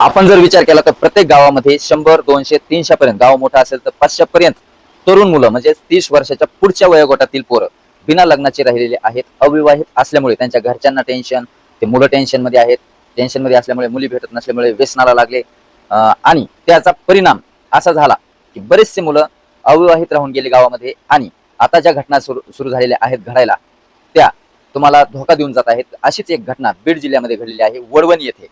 आपण जर विचार केला तर प्रत्येक गावामध्ये शंभर दोनशे तीनशे पर्यंत गाव मोठा असेल तर पाचशे पर्यंत तरुण मुलं म्हणजे तीस वर्षाच्या पुढच्या वयोगटातील पोरं बिना लग्नाचे राहिलेले आहेत अविवाहित असल्यामुळे त्यांच्या घरच्यांना टेन्शन ते मुलं टेन्शनमध्ये आहेत टेन्शनमध्ये असल्यामुळे मुली भेटत नसल्यामुळे व्यसनाला लागले. आणि त्याचा परिणाम असा झाला की बरेचसे मुलं अविवाहित राहून गेले गावामध्ये आणि आता ज्या घटना सुरू सुरू झालेल्या आहेत घडायला त्या तुम्हाला धोका देऊन जात आहेत. अशीच एक घटना बीड जिल्ह्यामध्ये घडलेली आहे वडवणी येथे.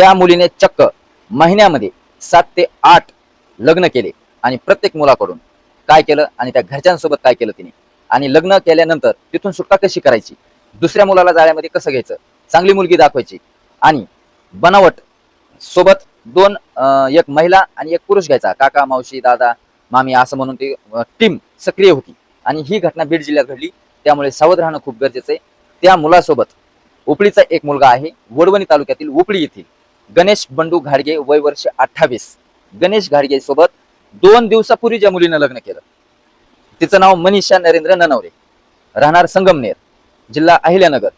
त्या मुलीने चक्क महिन्यामध्ये सात ते आठ लग्न केले आणि प्रत्येक मुलाकडून काय केलं आणि त्या घरच्यांसोबत काय केलं तिने? आणि लग्न केल्यानंतर तिथून सुटका कशी करायची? दुसऱ्या मुलाला जाळ्यामध्ये कसं घ्यायचं? चांगली मुलगी दाखवायची. आणि बनावट सोबत दोन अं, एक महिला आणि एक पुरुष घ्यायचा. काका मावशी दादा मामी असं म्हणून ती टीम सक्रिय होती. आणि ही घटना बीड जिल्ह्यात घडली. त्यामुळे सावध राहणं खूप गरजेचं आहे. त्या मुलासोबत उपळीचा एक मुलगा आहे. वडवणी तालुक्यातील उपळी येथील. गणेश बंडू घाडगे वय वर्ष अठ्ठावीस. गणेश घाडगे सोबत दोन दिवसापूर्वी ज्या मुलीनं लग्न केलं तिचं नाव मनीषा नरेंद्र ननवरे. राहणार संगमनेर जिल्हा अहिल्यानगर.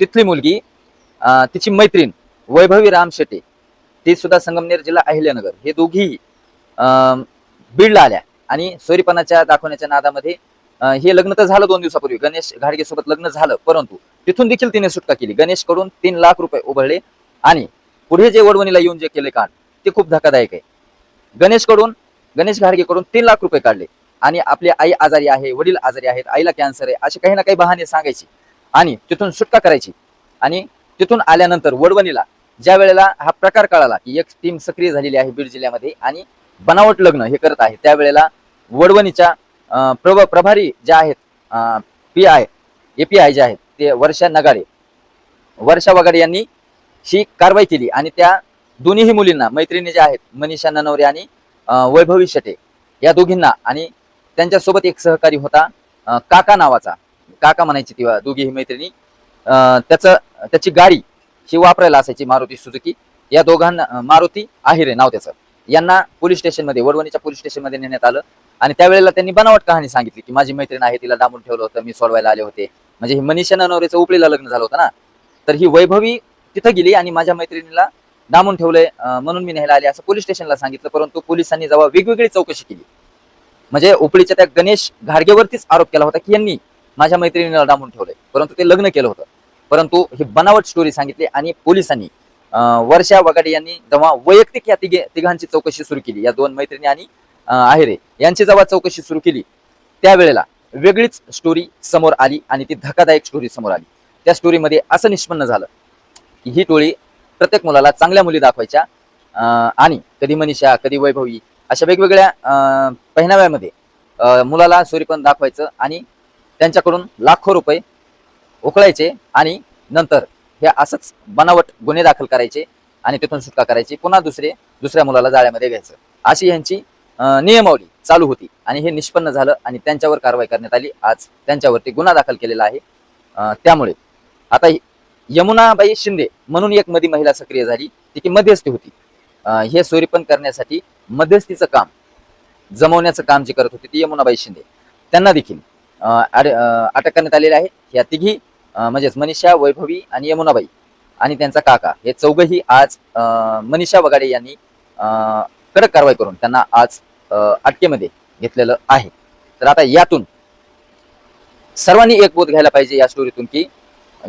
तिथली मुलगी तिची मैत्रीण वैभवी राम शेटे ती सुद्धा संगमनेर जिल्हा अहिल्यानगर. हे दोघीही अं, बीडला आल्या. आणि सोरीपणाच्या दाखवण्याच्या नादामध्ये हे लग्न तर झालं दोन दिवसापूर्वी. गणेश घाडगे सोबत लग्न झालं परंतु तिथून देखील तिने सुटका केली. गणेशकडून तीन लाख रुपये उभळले आणि पुढे जे वडवणीला येऊन जे केले कांड ते खूप धक्कादायक आहे. गणेशकडून गणेश घाडगेकडून तीन लाख रुपये काढले. आणि आपली आई आजारी आहे वडील आजारी आहेत आईला कॅन्सर आहे असे काही ना काही बहाणे सांगायची. आणि तिथून सुटका करायची. आणि तिथून आल्यानंतर वडवणीला ज्या वेळेला हा प्रकार कळाला की एक टीम सक्रिय झालेली आहे बीड जिल्ह्यामध्ये आणि बनावट लग्न हे करत आहे त्यावेळेला वडवणीच्या अं, प्रभ प्रभारी ज्या आहेत पी आय एपीआय जे आहेत ते वर्षा नगाडे वर्षा वगाडे यांनी ही कारवाई केली. आणि त्या दोन्हीही मुलींना मैत्रिणी ज्या आहेत मनीषा ननवरे आणि वैभवी शेटे या दोघींना आणि त्यांच्यासोबत एक सहकारी होता काका नावाचा. काका म्हणायची ती दोघीही मैत्रिणी. त्याचं त्याची गाडी ही वापरायला असायची मारुती सुजुकी या दोघांना मारुती आहिरे नाव त्याचं. यांना पोलीस स्टेशनमध्ये वडवणीच्या पोलीस स्टेशनमध्ये नेण्यात आलं. आणि त्यावेळेला त्यांनी बनावट कहाणी सांगितली की माझी मैत्रीण आहे तिला डांबून ठेवलं होतं मी सोडवायला आले होते. म्हणजे ही मनीषा ननवरेचं उपलेला लग्न झालं होतं ना? तर ही वैभवी तिथं गेली आणि माझ्या मैत्रिणीला डांबून ठेवलंय म्हणून मी न्यायला आले असं पोलीस स्टेशनला सांगितलं परंतु पोलिसांनी जेव्हा वेगवेगळी चौकशी केली. म्हणजे उपळीच्या त्या गणेश घाडगेवरतीच आरोप केला होता की यांनी माझ्या मैत्रिणीला डांबून ठेवलंय परंतु ते लग्न केलं होतं. परंतु ही बनावट स्टोरी सांगितली आणि पोलिसांनी वर्षा वगाडे यांनी जेव्हा वैयक्तिक या तिघे तिघांची चौकशी सुरू केली या दोन मैत्रिणी आणि आहेरे यांची जेव्हा चौकशी सुरू केली त्यावेळेला वेगळीच स्टोरी समोर आली आणि ती धक्कादायक स्टोरी समोर आली. त्या स्टोरीमध्ये असं निष्पन्न झालं ही टोळी प्रत्येक मुलाला चांगल्या मुली दाखवायच्या. आणि कधी मनीषा कधी वैभवी अशा वेगवेगळ्या पहिनाव्यामध्ये मुलाला सूर्यपण दाखवायचं आणि त्यांच्याकडून लाखो रुपये उकळायचे आणि नंतर हे असंच बनावट गुन्हे दाखल करायचे आणि तिथून सुटका करायची पुन्हा दुसरे दुसऱ्या मुलाला जाळ्यामध्ये घ्यायचं. अशी यांची नियमावली चालू होती आणि हे निष्पन्न झालं आणि त्यांच्यावर कारवाई करण्यात आली. आज त्यांच्यावरती गुन्हा दाखल केलेला आहे. त्यामुळे आता यमुनाबाई शिंदे म्हणून एक मधी महिला सक्रिय झाली. ती की मध्यस्थी होती. हे सोरीपण करण्यासाठी मध्यस्थीचं काम जमवण्याचं काम जे करत होते ती यमुनाबाई शिंदे. त्यांना देखील अटक करण्यात आलेली आहे. या तिघी म्हणजेच मनीषा वैभवी आणि यमुनाबाई आणि त्यांचा काका. हे चौघही आज अं, मनीषा वगाडे यांनी अं, कडक कारवाई करून त्यांना आज अटकेमध्ये घेतलेलं आहे. तर आता यातून सर्वांनी एक बोध घ्यायला पाहिजे या स्टोरीतून की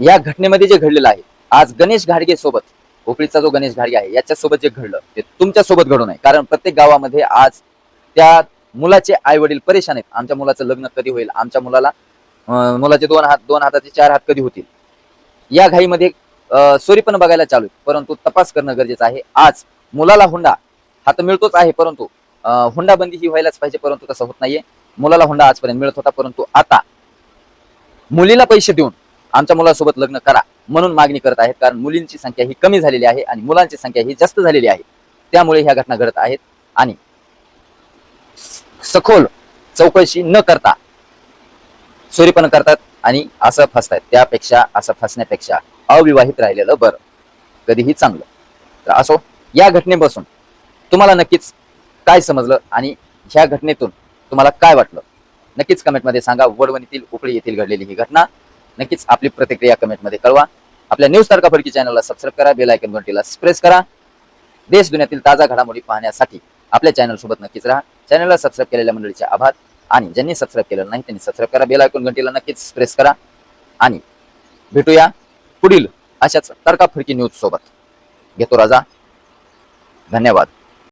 या घटनेमध्ये जे घडलेलं आहे आज गणेश घाडगे सोबत भोपळीचा जो गणेश घाडगे आहे याच्यासोबत जे घडलं ते तुमच्यासोबत घडू नये. कारण प्रत्येक गावामध्ये आज त्या मुलाचे आई वडील परेशान आहेत. आमच्या मुलाचं लग्न कधी होईल? आमच्या मुलाला अं, मुलाचे दोन हात दोन हाताचे चार हात कधी होतील? या घाईमध्ये अं, सोरीपण बघायला चालू आहे. परंतु तपास करणं गरजेचं आहे. आज मुलाला हुंडा हा तर मिळतोच आहे परंतु हुंडाबंदी ही व्हायलाच पाहिजे परंतु तसं होत नाहीये. मुलाला हुंडा आजपर्यंत मिळत होता परंतु आता मुलीला पैसे देऊन आमच्या मुलासोबत लग्न करा म्हणून मागणी करत आहेत. कारण मुलींची संख्या ही कमी झालेली आहे आणि मुलांची संख्या ही जास्त झालेली आहे. त्यामुळे ह्या घटना घडत आहेत आणि सखोल चौकशी न करता चोरीपण करतात आणि असं फसतात त्यापेक्षा असं फसण्यापेक्षा अविवाहित राहिलेलं बरं. कधीही चांगलं. तर असो या घटनेपासून तुम्हाला नक्कीच काय समजलं आणि ह्या घटनेतून तुम्हाला काय वाटलं? नक्कीच कमेंटमध्ये सांगा. वडवणीतील उकळी येथील घडलेली ही घटना. नक्कीच आपली प्रतिक्रिया कमेंटमध्ये कळवा. आपल्या न्यूज तारका फडकी चॅनलला सबस्क्राईब करा बेल आयकन घंटीला प्रेस करा. देश दुनियातील ताजा घडामोडी पाहण्यासाठी आपल्या चॅनल सोबत नक्कीच राहा. चॅनलला सबस्क्राईब केलेल्या मंडळीचे आभार. आणि ज्यांनी सबस्क्राईब केलेलं नाही त्यांनी सबस्क्राईब करा. बेल आयकॉन घंटीला नक्कीच प्रेस करा. आणि भेटूया पुढील अशाच तडकाफडकी न्यूज सोबत. घेतो राजा. धन्यवाद.